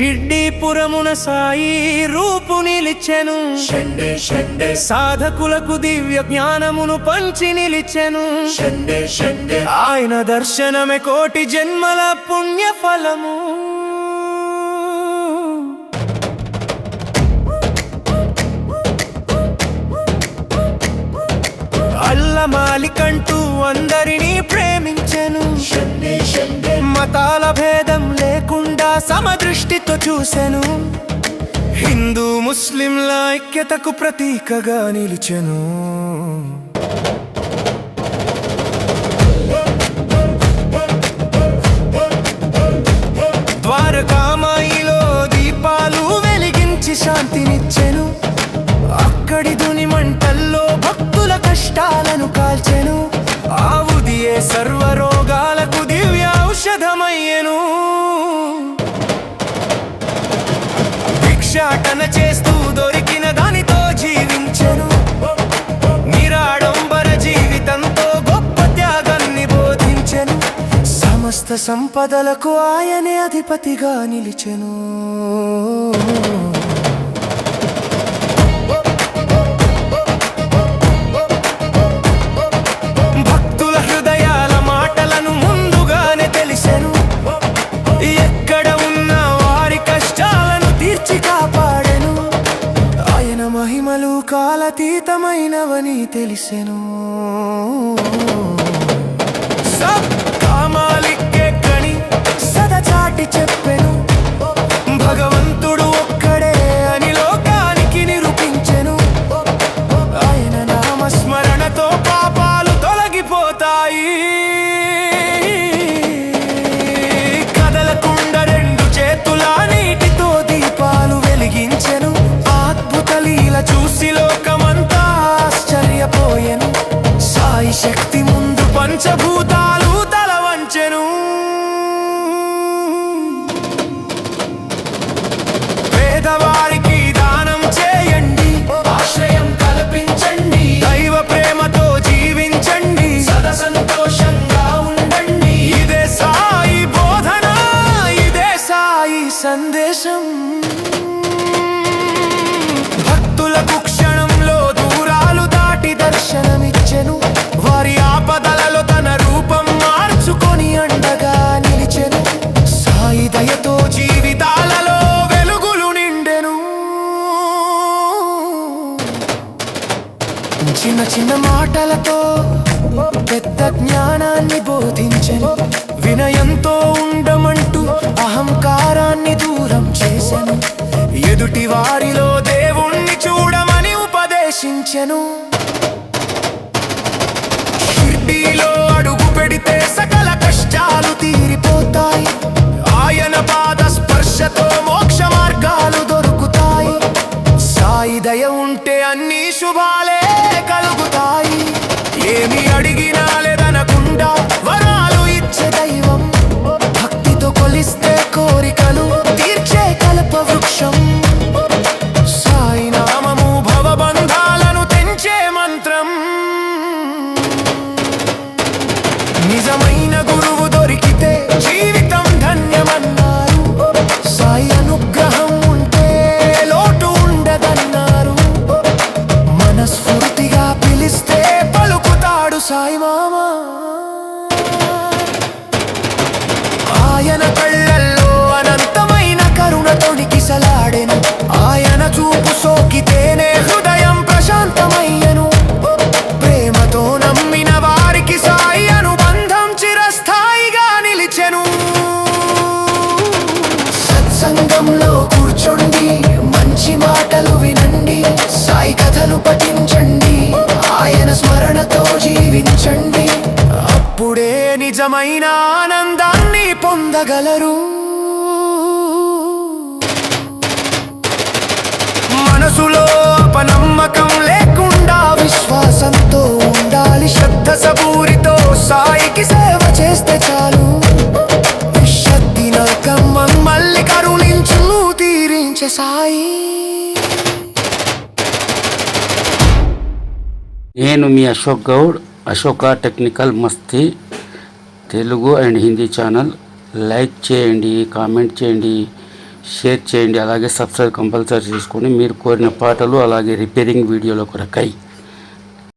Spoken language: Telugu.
షిడ్డీపురమున సాయి రూపు నిలిచెను. సాధకులకు దివ్య జ్ఞానమును పంచి నిలిచెను. ఆయన దర్శనమే కోటి జన్మల పుణ్య ఫలము అల్లమాలికంటూ అందరినీ ప్రేమించెను. మతాల భేదం లేకుండా సమదృష్టితో చూసెను హిందూ ముస్లింల ఐక్యతకు ప్రతీకగా నిలిచెను. ద్వారకామాయిలో దీపాలు వెలిగించి శాంతినిచ్చెను. అక్కడి దుని మంటల్లో భక్తుల కష్టాలను కాల్చెను. ఆవుదియే సర్వరోగాలకు దివ్య ఔషధమయ్యెను. భిక్షాటన చేస్తూ దొరికిన దానితో జీవించెను. నిరాడంబర జీవితంతో గొప్ప త్యాగాన్ని బోధించను. సమస్త సంపదలకు ఆయనే అధిపతిగా నిలిచెను. అతీతమైనవని తెలిసెను. సబ్ కామాలిక్కే కణి సదచాటి చెప్పు 找不到 మాటలతో పెద్ద జ్ఞానాన్ని బోధించెను. వినయంతో ఉండమంటూ అహంకారాన్ని దూరం చేసెను. ఎదుటి వారిలో దేవుణ్ణి చూడమని ఉపదేశించెను. షిర్డీలో అడుగు పెడితే సకల కష్టాలు తీరిపో సాయి మామా. ఆయన కళ్ళల్లో అనంతమైన కరుణ నికిసలాడెను ఆయన చూపు సోకితేనే హృదయం ప్రశాంతమయ్యను. ప్రేమతో నమ్మిన వారికి సాయి అనుబంధం చిరస్థాయిగా నిలిచెను. సత్సంగంలో కూర్చోండి మంచి మాటలు వినండి సాయి కథలు పఠిన నిజమైన ఆనందాన్ని పొందగలరు. మనసులో అపనమ్మకం లేకుండా విశ్వాసంతో ఉండాలి శ్రద్ధ సబూరితో సాయికి సేవ చేస్తే చాలు. శక్తి నరకం మళ్ళీ కరుణించు తీరించే సాయి. నేను మీ Ashok Goud Ashoka technical Masti. Telugu and Hindi channel. Like చేయండి కామెంట్ చేయండి షేర్ చేయండి. అలాగే సబ్స్క్రైబ్ కంపల్సరీ చేసుకొని మీరు కోరిన పాటలు అలాగే రిపేరింగ్ వీడియోల కొరకై